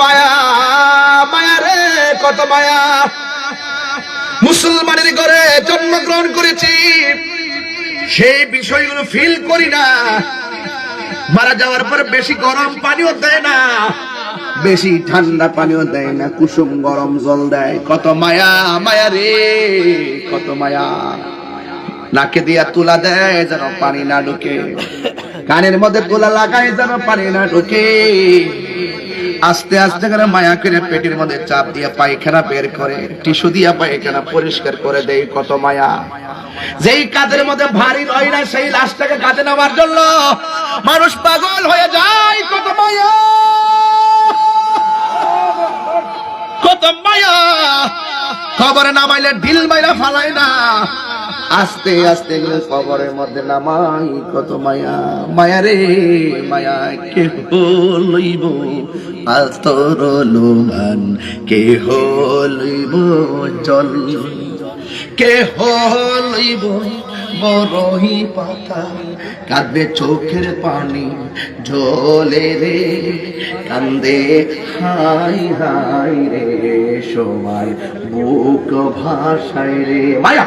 মায়া মায়া রে, কত মায়া। মুসলমানের ঘরে জন্মগ্রহণ করেছি, সেই বিষয়গুলো ফিল করি না। মারা যাওয়ার পর বেশি গরম পানিও দেয় না, বেশি ঠান্ডা পানিও দেয় না, কুসুম গরম জল দেয়। কত মায়া মায়া রে, কত মায়া। নাকে দিয়া তুলা দেয় যেন পানি না ঢুকে, কানের মধ্যে তুলা লাগায় যেন পানি না ঢুকে। আস্তে আস্তে করে মায়া করে পেটের মধ্যে চাপ দিয়ে পায়খানা বের করে, টিস্যু দিয়া পায়খানা পরিষ্কার করে দেয়, কত মায়া। যেই কাজের মধ্যে ভারী রয় না, সেই লাশটাকে কাজে নেওয়ার জন্য মানুষ পাগল হয়ে যায়, কত মায়া। কত মায়া। খবরে নামাইলে ঢিল মাইরা ফালাই না। আস্তে আস্তে খবরের মধ্যে নামাই, কত মায়া মায়া রে, মায়া কে লইব? আস্তর লোমান কে লইব? জল কে লইব? বরহি পাতা কাঁদবে চোখের পানি, ঝোলে রে, কান্দে হাই হাই রে, সবাই বুক ভাষায় রে, মায়া!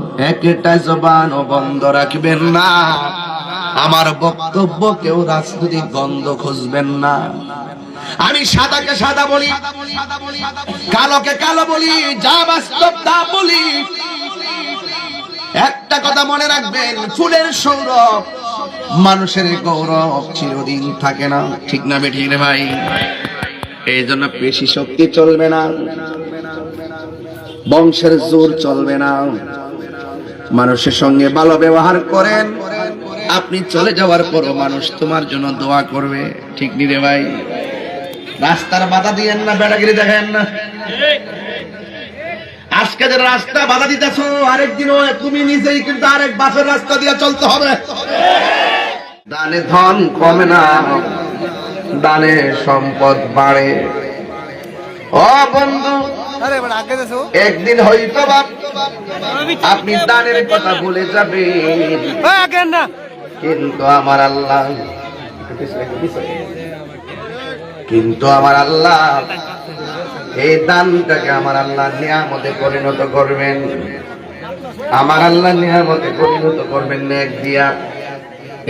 একটা জবান ও বন্ধ রাখবেন না। আমার বক্তব্য কেউ রাজনৈতিক গন্ধ খুঁজবেন না। আমি সাদাকে সাদা বলি, কালোকে কালো বলি, যা বাস্তব তা বলি। একটা কথা মনে রাখবেন, ফুলের সৌরভ মানুষের গৌরব চিরদিন থাকে না। ঠিক না বেঠিক রে ভাই? এই জন্য পেশি শক্তি চলবে না। বংশের জোর চলবে না। মানুষের সঙ্গে ভালো ব্যবহার করেন। আপনি চলে যাওয়ার পরও মানুষ তোমার জন্য দোয়া করবে। ঠিক নি রে ভাই? রাস্তার বাধা দিয়েন না, বেড়াগিরি দেখেন না। আজকে যে রাস্তা বাধা দিতেছো আরেকদিনও তুমি নিজেই কিন্তু আরেক বাসের রাস্তা দিয়ে চলতে হবে। দানে ধন কমে না, দানে সম্পদ বাড়ে। ও বন্ধু একদিন হয়তো আপনি দানের কথা ভুলে যাবেন না। কিন্তু আমার আল্লাহ কিন্তু আমার আল্লাহ এই দানটাকে আমার আল্লাহ নিয়ামতে পরিণত করবেন। আমার আল্লাহ নিয়ামতে পরিণত করবেন নেক দিয়া।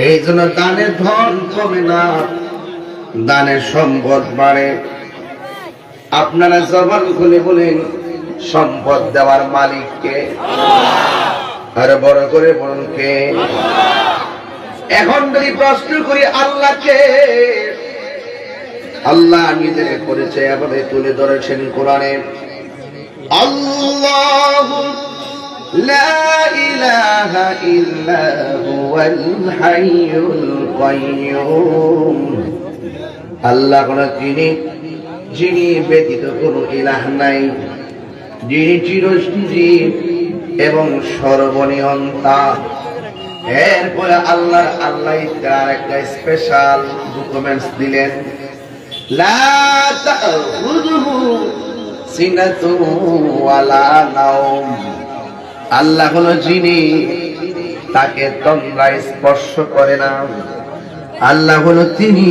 এই জন্য দানের ধন কমে না দানের সম্পদ বাড়ে। আপনারা জবান খুলে বলেন সম্পদ দেওয়ার মালিককে আর বড় করে বলুন কে এখন যদি প্রশ্ন করি আল্লাহকে আল্লাহ নিজের পরিচয় এভাবে তুলে ধরেছেন কোরআনে আল্লাহ لا إله إلا هو الحي القيوم আল্লাহ কোন তিনি যিনি ব্যতীত কোন ইলাহ নাই, যিনি চিরঞ্জীব এবং সর্বনিয়ন্তা এরপরে আল্লাহর আল্লাহ তার একটা স্পেশাল ডকুমেন্টস দিলেন। আল্লাহ হলো যিনি, তাকে তন্দ্রা স্পর্শ করে না আল্লাহ হলো তিনি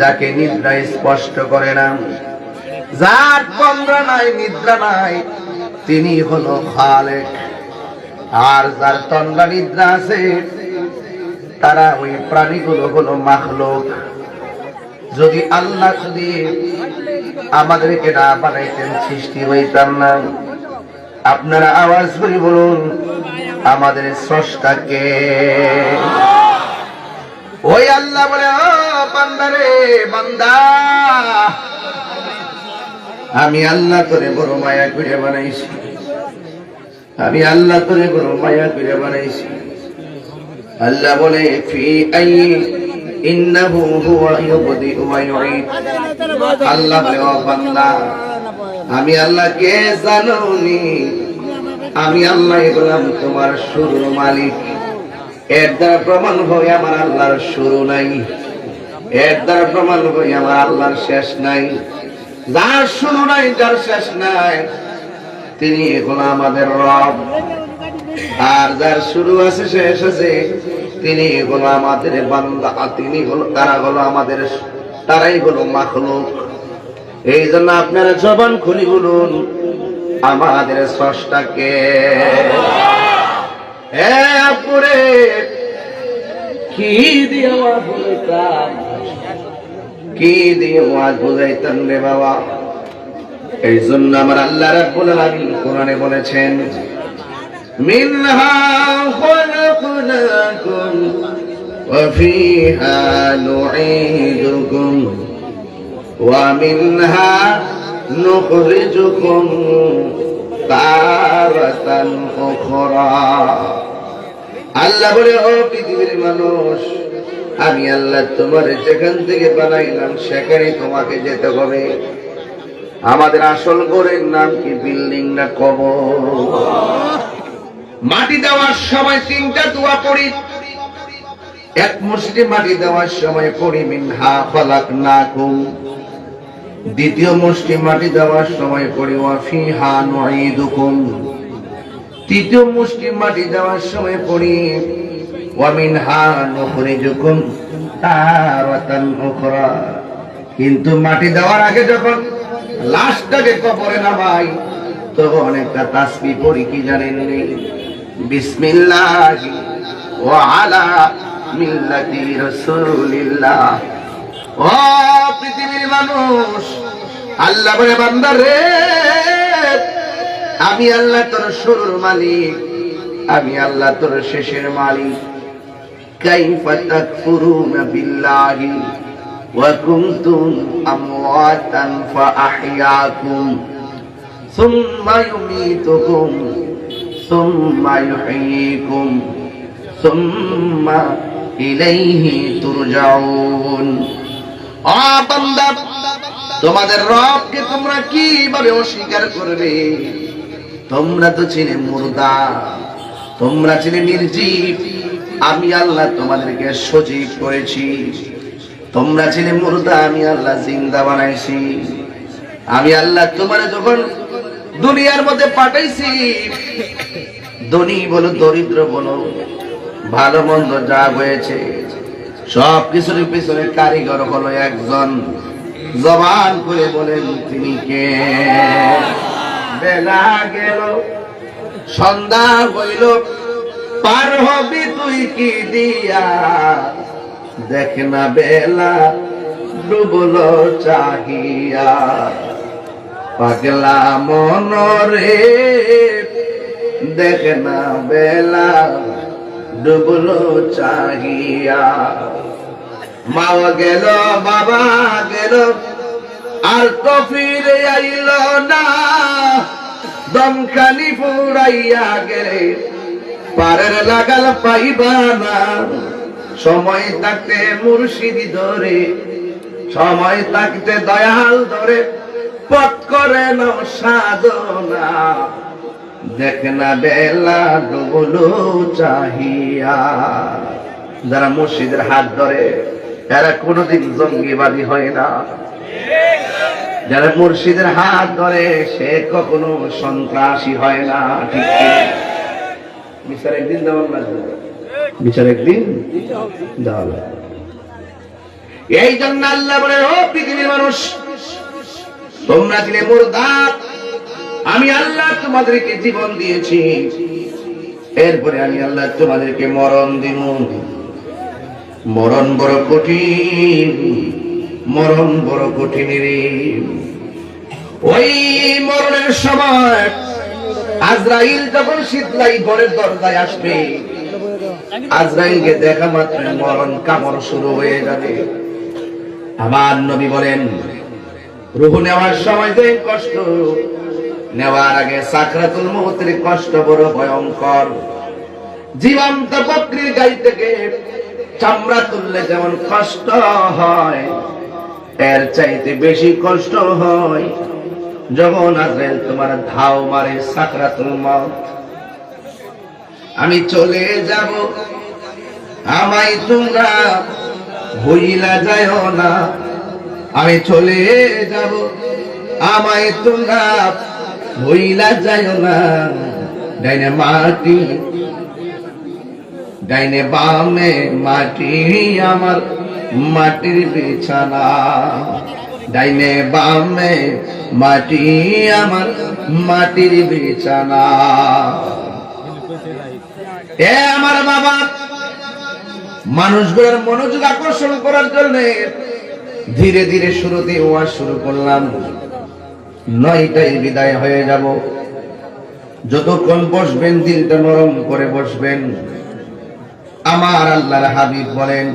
যাকে নিদ্রা স্পষ্ট করে না। যার তন্দ্রা নাই, নিদ্রা নাই, তিনি হলো খালেক। আর যার তন্দ্রা নিদ্রা আছে, তারা ওই প্রাণীগুলো হলো মাখলোক। যদি আল্লাহ যদি আমাদেরকে না বানাইতেন, সৃষ্টি হইতাম না। আপনারা আওয়াজ করে বলুন, আমাদের স্রষ্টাকে ওই আল্লাহ বলে বান্দারে, বান্দা। আমি আল্লাহ করে বড় মায়া করে বানাইছি। আমি আল্লাহ করে বড় মায়া করে বানাইছি। আল্লাহ বলে, ফি আই, ইন্নাহু হুয়া ইউবদি ওয়া ইউঈদ। আল্লাহ বলে, ও বান্দা, আমি আল্লাহ কে জানুনি। আমি আল্লাহ বললাম, তোমার শুরুর মালিক। এর দ্বারা প্রমাণ হয়, আমার আল্লাহর শুরু নাই। এর দ্বারা প্রমাণ হয় আমার আল্লাহর শেষ নাই। যার শুরু নাই, যার শেষ নাই, তিনি এখন আমাদের রব। আর যার শুরু আছে, শেষ আছে, তিনি হলো আমাদের বান্দা তিনি হলো, তারা হলো আমাদের, তারাই হলো মাখলুক। এই জন্য আপনারা জবান খুলি বলুন, আমাদের স্রষ্টাকে কি? দিয়ে বুঝাইতাম কি দিয়ে আওয়াজ বুঝাইতাম রে বাবা? এই জন্য আমার আল্লাহ আলামিন কোরআনে বলেছেন ওয়া আল্লাহ বলে, ও পৃথিবীর মানুষ আমি আল্লাহ তোমার যেখান থেকে বানাইলাম সেখানে তোমাকে যেতে হবে। আমাদের আসল ঘরের নাম কি? বিল্ডিং না কবর? মাটি দেওয়ার সময় তিনটা দোয়া পড়ি। এক মুষ্টি মাটি দেওয়ার সময় পড়ি, মিনহা ফলাক না কুম দ্বিতীয় মুষ্টি মাটি দেওয়ার সময় পড়ি ওয়াফি হা নুঈদুকুম। তৃতীয় মুষ্টি মাটি দেওয়ার সময় পড়ি হা নুখরিজুকুম তারাতান উখরা। কিন্তু মাটি দেওয়ার আগে যখন লাশটাকে কবরে নামাই, তখন একটা তাসবি পড়ি, কি জানেন নি বিসমিল্লাহ ওয়া আলা মিল্লাতি রাসূলিল্লাহ। ও পৃথিবীর মানুষ, আল্লাহ বলে, বান্দা রে, আমি আল্লাহ তোর শুরুর মালিক, আমি আল্লাহ তোর শেষের মালিক। তাকফুরুনা বিল্লাহি ওয়া কুনতুম আমওয়াতান ফাআহইয়াকুম সুম্মা ইউমীতুকুম সুম্মা ইউহয়ীকুম সুম্মা ইলাইহি তুরজাউন তোমাদের রবকে তোমরা কীভাবে অস্বীকার করবে? তোমরা তো চিনে মুর্দা, তোমরা চিনে নির্জীব। আমি আল্লাহ তোমাদেরকে সজীব করেছি। তোমরা ছিলে মুর্দা, আমি আল্লাহ জিন্দা বানাইছি। আমি আল্লাহ তোমার যখন দুনিয়ার মধ্যে পাঠাইছি, ধনী বলো, দরিদ্র বলো, ভালো মন্দ যা হয়েছে সব কিছুর পিছনে কারিগর হলো একজন। জবান করে বলেন, তিনি কে? বেলা গেল, সন্ধ্যা হইল পার হবি তুই কি দিয়া? দেখ না বেলা, ডুবল চাহিয়া। পাগলা মনরে, দেখ না বেলা, ডুবল চাহিয়া। মাও গেল, বাবা গেল, আর তো ফিরে আইল না। দমখানি ফুরাইয়া গেলে পারের লাগাল পাইবা না। সময় থাকতে মুর্শিদি ধরে, সময় থাকতে দয়াল ধরে, পথ করে নাও সাধনা। দেখ না বেলা ডুবলো চাহিয়া। যারা মসজিদের হাত ধরে, এরা কোনোদিন জঙ্গিবাদী হয় না। যারা মুর্শিদের হাত ধরে, সে কখনো সন্ত্রাসী হয় না, ঠিক? বিচার একদিন দেওয়ার লাগবে বিচার একদিন দেওয়া লাগবে। এই জন্য আল্লাহ বলে ও পৃথিবীর মানুষ তোমরা ছিলে আমি আল্লাহ তোমাদেরকে জীবন দিয়েছি। এরপরে আমি আল্লাহ তোমাদেরকে মরণ দিব। মরণ বড় কঠিন মরণ বড় কঠিন রে। ওই মরণের সময় আজরাইল যখন শীতলাই ঘরের দরজায় আসবে, আজরাইলকে দেখা মাত্র মরণ কামড় শুরু হয়ে যাবে। আমার নবী বলেন, রুহু নেওয়ার সময় যে কষ্ট, নেওয়ার আগে সাকরাতুল মুহূর্তের কষ্ট বড় ভয়ঙ্কর। জীবন্ত বকরির গাই থেকে চামড়া তুললে যেমন কষ্ট হয়, এর চাইতে বেশি কষ্ট হয় যখন আজরাইল তোমার ধাও মারে সাকরাতুল মত আমি চলে যাব। আমায় তোমরা ভুইলা যায় না। আমি চলে যাব। আমায় তোমরা ভুইলা যায় না। ডাইনে মাটি, ডাইনে বামে মাটি, আমার মাটির বিছানা। ডাইনে বামে মাটি আমার মাটির বিছানা। এ আমার বাবা, মানুষগুলোর মনোযোগ আকর্ষণ করার জন্য ধীরে ধীরে শুরুতে ওয়াজ শুরু করলাম। নয়টাই বিদায় হয়ে যাব। যতক্ষণ বসবেন, দিলটা নরম করে বসবেন। আমার আল্লাহর হাবিব বলেন,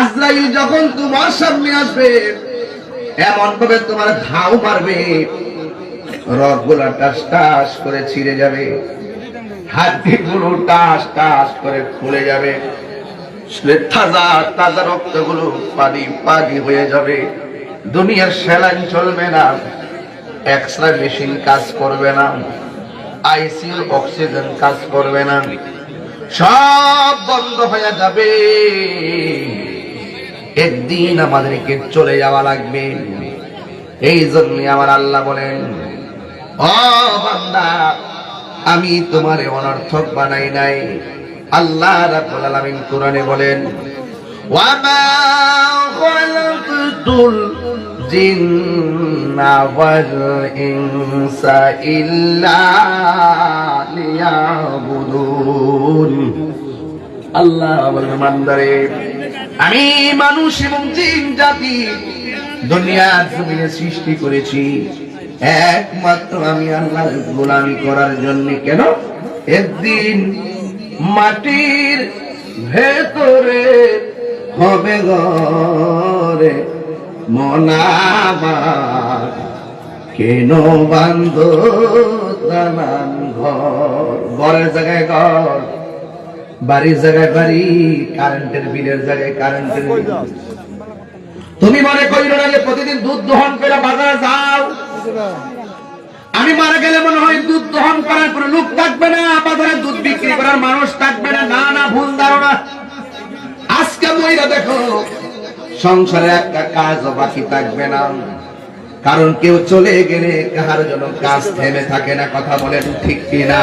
আজরাইল যখন তোমার সামনে আসবে এমন ভাবে তোমার ঘাও মারবে। রথগুলা টাস টাস করে ছিঁড়ে যাবে। হাড্ডি গুলো টাস টাস করে খুলে যাবে। তাজা তাজা রক্তগুলো পানি পানি হয়ে যাবে। দুনিয়ার স্যালাইন চলবে না। এক্সরে মেশিন কাজ করবে না। আইসিইউ অক্সিজেন কাজ করবে না। সব বন্ধ হয়ে যাবে। একদিন আমাদেরকে চলে যাওয়া লাগবে। এই জন্য আমার আল্লাহ বলেন আমি তোমার অনর্থক বানাই নাই। আল্লাহ আলামিন কোরআনে বলেন ইল্লা আল্লাহ বলেন মান্দারে আমি মানুষ এবং জিন জাতি, দুনিয়ার জমিনে সৃষ্টি করেছি। একমাত্র আমি আল্লাহর গোলামি করার জন্য কেন? একদিন মাটির ভেতরে হবে ঘরে মনাবার কেন বান্ধ ঘর ঘরের জায়গায় ঘর? বাড়ির জায়গায় বাড়ি কারেন্টের বিলের জায়গায় কারেন্টের বিল। তুমি মনে করিল না যে প্রতিদিন দুধ দহন করে বাজারে যাও? আমি মারা গেলে মনে হয় দুধ দহন করার কোনো লোক থাকবে না, বাজারে দুধ বিক্রি করার মানুষ থাকবে না না না, ভুল ধারণা। আজকে মহিলা দেখো, সংসারে একটা কাজও বাকি থাকবে না। কারণ কেউ চলে গেলে কাহার জন্য কাজ থেমে থাকে না, কথা বলেন ঠিক কিনা।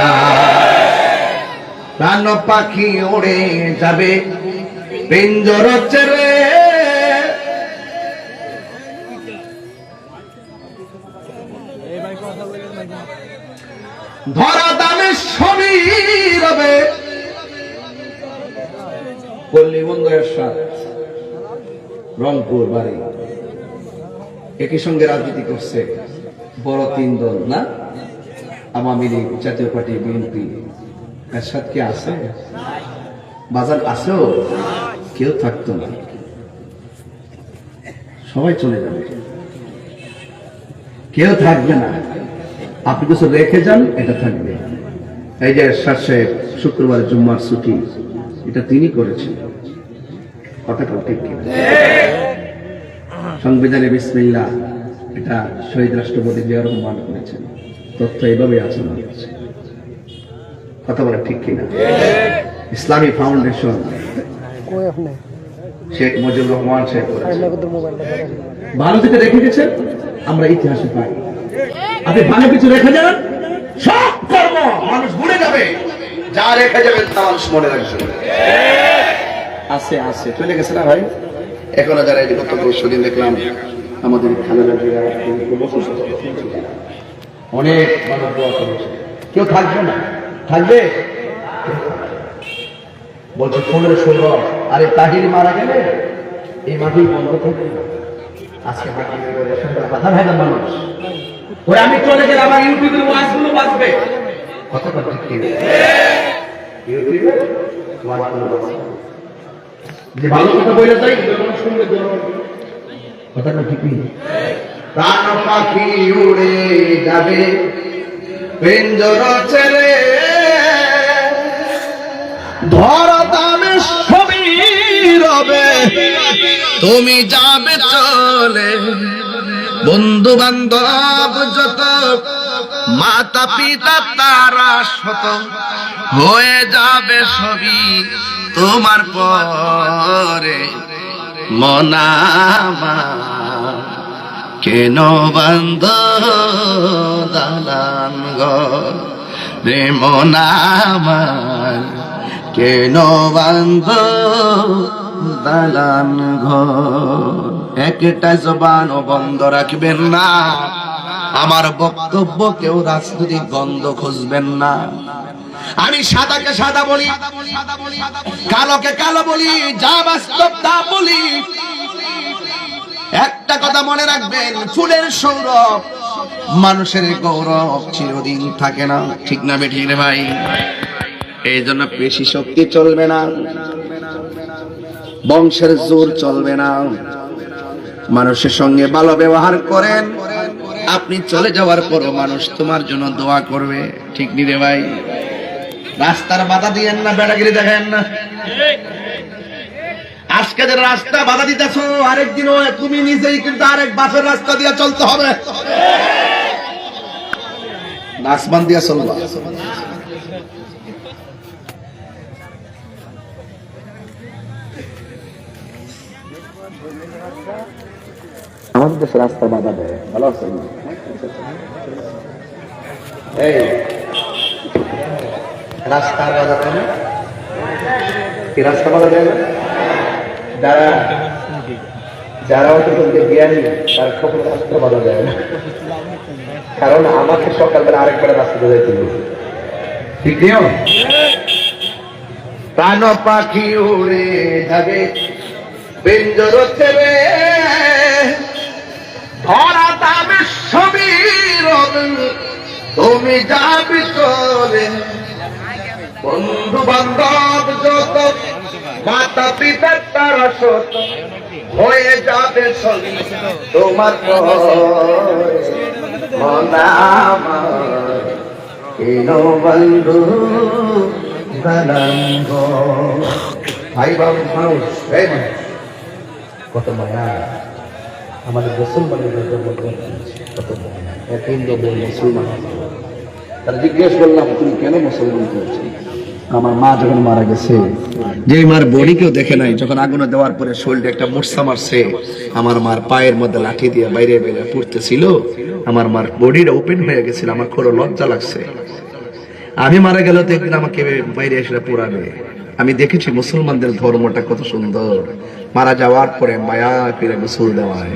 প্রাণ পাখি ওড়ে যাবে। পিঞ্জর চেরে ধরা দামে সবই রবে। পল্লী বন্ধের সাথ রংপুর বাড়ি। একই সঙ্গে রাজনীতি করছে বড় তিন দল, না? আওয়ামী লীগ, জাতীয় পার্টি, বিএনপি। এর সাথে কি আছে? বাজার কেউ থাকতো না। সবাই চলে যাবে। কেউ থাকবে না। আপনি কিছু রেখে যান, এটা থাকবে। এই যে এরশাদ সাহেব, শুক্রবার জুম্মার ছুটি, এটা তিনি করেছেন। কথাটা ঠিক সংবিধানে বিসমিল্লা এটা শহীদ রাষ্ট্রপতি জিয়া রহমান করেছেন। তথ্য এইভাবে আমার কাছে। কথা বলা ঠিক কিনা? ইসলামী ফাউন্ডেশন। শেখ মুজিবুর রহমান ধরেন। ভালো থেকে রেখে গেছেন আমরা ইতিহাসে পাই। আপনি ভালো কিছু রেখে যান সব কর্ম মানুষ ভুলে যাবে। যা রেখে যাবেন তা মানুষ মনে রাখবে। আছে আছে। চলে গেছে না ভাই? এখনও যারা এই গত পরশুদিন দেখলাম আমাদের খালেদা জিয়া অনেক মানুষ দোয়া করেছে। কেউ থাকবে না। থাকবে? বলছে, পনেরো ষোলো। আরে তাহির মারা গেলে এই মাটি বন্ধ থাকবে আজকে কথা ভাই মানুষ। ওই আমি চলে গেলে আমার ইউটিউবের ওয়াজগুলো বাঁচবে কথাটা ঠিক কথাটা ঠিক প্রাণ পাখি উড়ে যাবে পিঞ্জর ছেড়ে ধর দামে সবই তুমি যাবে চলে। বন্ধু বান্ধব যত মাতা পিতা তারা শত। হয়ে যাবে সবই তোমার পরে। মনামা কেন বন্ধ দালান রে মনামার কেন বন্ধ দালান ঘর? একটা জবান ও বন্ধ রাখবেন না। আমার বক্তব্য কেউ রাজনৈতিক বন্ধ খুঁজবেন না। আমি সাদাকে সাদা বলি, কালোকে কালো বলি, যা বাস্তব তা বলি। একটা কথা মনে রাখবেন, ফুলের সৌরভ মানুষের গৌরব চিরদিন থাকে না। ঠিক না বেঠিক রে ভাই? এই জন্য পেশি শক্তি চলবে না। বংশের জোর চলবে না। মানুষের সঙ্গে ভালো ব্যবহার করেন। আপনি চলে যাওয়ার পরও মানুষ তোমার জন্য দোয়া করবে। ঠিক নি রে ভাই? রাস্তার বাধা দিয়েন না, বেড়াগিরি দেখেন না। আজকে যে রাস্তা বাধা দিতেছো, আরেকদিনও তুমি নিজেই কিন্তু আরেক বাসের রাস্তা দিয়ে চলতে হবে। আসমান দিয়ে চলবা। আমাদের দেশে রাস্তা বাধা দেয়। ভালো রাস্তা বাধা দেয়? কি রাস্তা বাধা দেয়? যারা যারা জ্ঞানী তারা সকল রাস্তা বাধা দেয় না। কারণ আমাকে সকালবেলা আরেকবার রাস্তা যাইতে ঠিক প্রাণ পাখি উড়ে যাবে বেঞ্জর তুমি যাবি চলে বন্ধু বান্ধব যত, মাতা পিতা তারা সত। হয়ে যাবে সবই তোমার বন্ধু ভাই বাবু মানুষ কত মায়া। আমাদের মুসলমানের মধ্যে আমার মারা পায়ের মধ্যে দিয়ে বাইরে বাইরে পড়তেছিল। আমার মার বডিটা ওপেন হয়ে গেছিল, আমার কোনো লজ্জা লাগছে। আমি মারা গেল তো একদিন আমাকে বাইরে এসে পোড়াবে আমি দেখেছি মুসলমানদের ধর্মটা কত সুন্দর। মারা যাওয়ার পরে মায়া করে গোসল দেওয়ায়,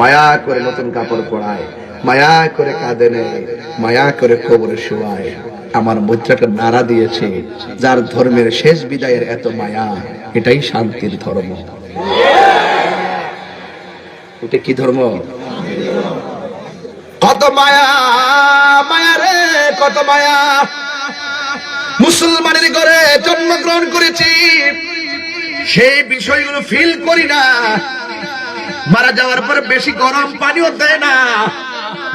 মায়া করে নতুন কাপড় পরায়, মায়া করে কাঁদে মায়া করে কবরে শোয়ায়। আমার মুদ্রাটা নাড়া দিয়েছে, যার ধর্মের শেষ বিদায়ের এত মায়া, এটাই শান্তির ধর্ম। এটা কি ধর্ম? কত মায়া মায়া রে, কত মায়া। মুসলমানের ঘরে জন্মগ্রহণ করেছি সেই বিষয়গুলো ফিল করি না। মারা যাওয়ার পর বেশি গরম পানিও দেয় না।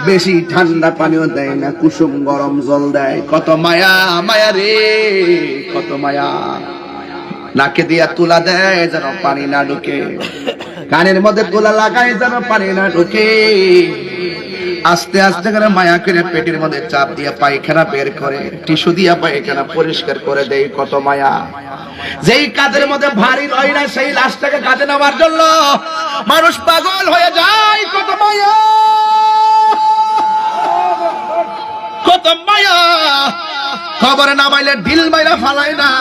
বেশি ঠান্ডা পানিও দেয় না, কুসুম গরম জল দেয়। কত মায়া মায়া রে, কত মায়া। নাকে দিয়া তুলা দেয় যেন পানি না ঢুকে। কানের মধ্যে তুলা লাগায় যেন পানি না ঢুকে। আস্তে আস্তে করে মায়া করে পেটের মধ্যে চাপ দিয়ে পায়খানা বের করে, টিস্যু দিয়া পায়খানা পরিষ্কার করে দেয়, কত মায়া। যেই কাজের মধ্যে ভারী রয় না, সেই লাশটাকে কাজে নেওয়ার জন্য মানুষ পাগল হয়ে যায়, কত মায়া। কত মায়া। খবরে নামাইলে ঢিল মাইরা ফালাই না।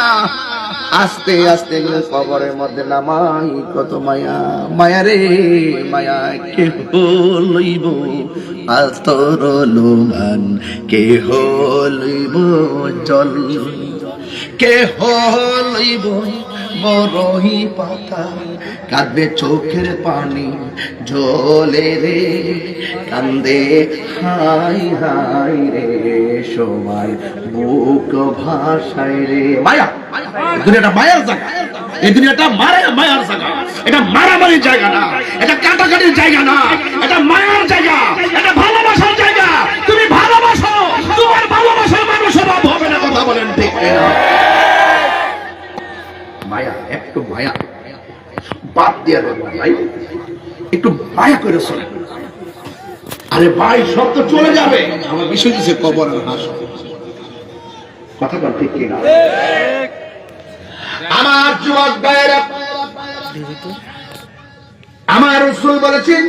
আস্তে আস্তে এগুলো কবরের মধ্যে নামাই কত মায়া মায়া রে, মায়া কে লইব? আস্তর লোমান কে লইব জল? কে লইব বরহি পাতা কাঁদবে চোখের পানি ঝোলে রে, কান্দে হাই হাই রে সবাই বুক ভাষায় রে। মায়া! দুনিয়াটা মায়ার জায়গা। এই দুনিয়াটা মারা মায়ার জায়গা। এটা মারামারির জায়গা না। এটা কাটাকাটির জায়গা না। এটা মায়ার জায়গা। এটা ভালোবাসার জায়গা। তুমি ভালোবাসো। তোমার ভালোবাসার মানুষ অভাব হবে না কথা বলেন ঠিক মায়া, একটু মায়া। মায়া করে চলেন। আরে ভাই, সব তো চলে যাবে। আমার বিষয় দিছে কবর আর হাস। কথা বল ঠিক কিনা? আমার যুবক ভাইয়েরা, আমার রসুল বলেছেন,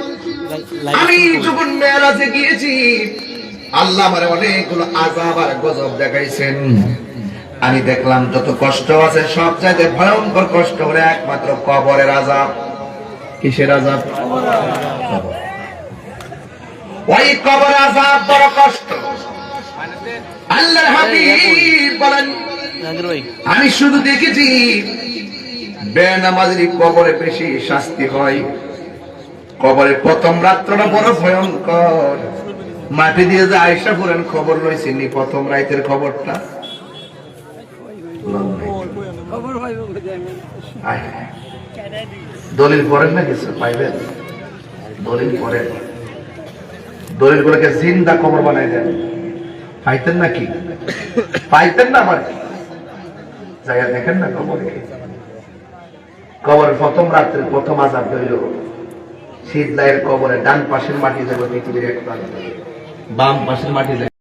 আমি যখন মেয়েরাজে গিয়েছি, আল্লাহ আমার অনেকগুলো আজাব আর গজব দেখাইছেন। আমি দেখলাম যত কষ্ট আছে, সব জায়গায় ভয়ঙ্কর কষ্ট হলে, একমাত্র কবরের আজাব কিসের আজাব। ওই কবর আজাব বড় কষ্ট। আল্লাহর হাবিব বলেন আমি শুধু দেখেছি বেনামাজির কবরে বেশি শাস্তি হয়। কবরে প্রথম রাত্রটা বড় ভয়ঙ্কর। মাটি দিয়ে যে আয়সা করেন খবর রয়েছে নি প্রথম রাইতের খবরটা? দলিল পড়েন না কিছু? পাইবেন? দলিল পড়েন। দলিল গুলোকে জিন্দা কবর বানাই দেন। পাইতেন নাকি? পাইতেন না আমার। জায়গা দেখেন না কবর কবরের প্রথম রাত্রে প্রথম আজাব হইল। শীত লাইয়ের কবরে ডান পাশের মাটি যাবে পৃথিবীর এক প্রান্ত বাম পাশের মাটি যাবে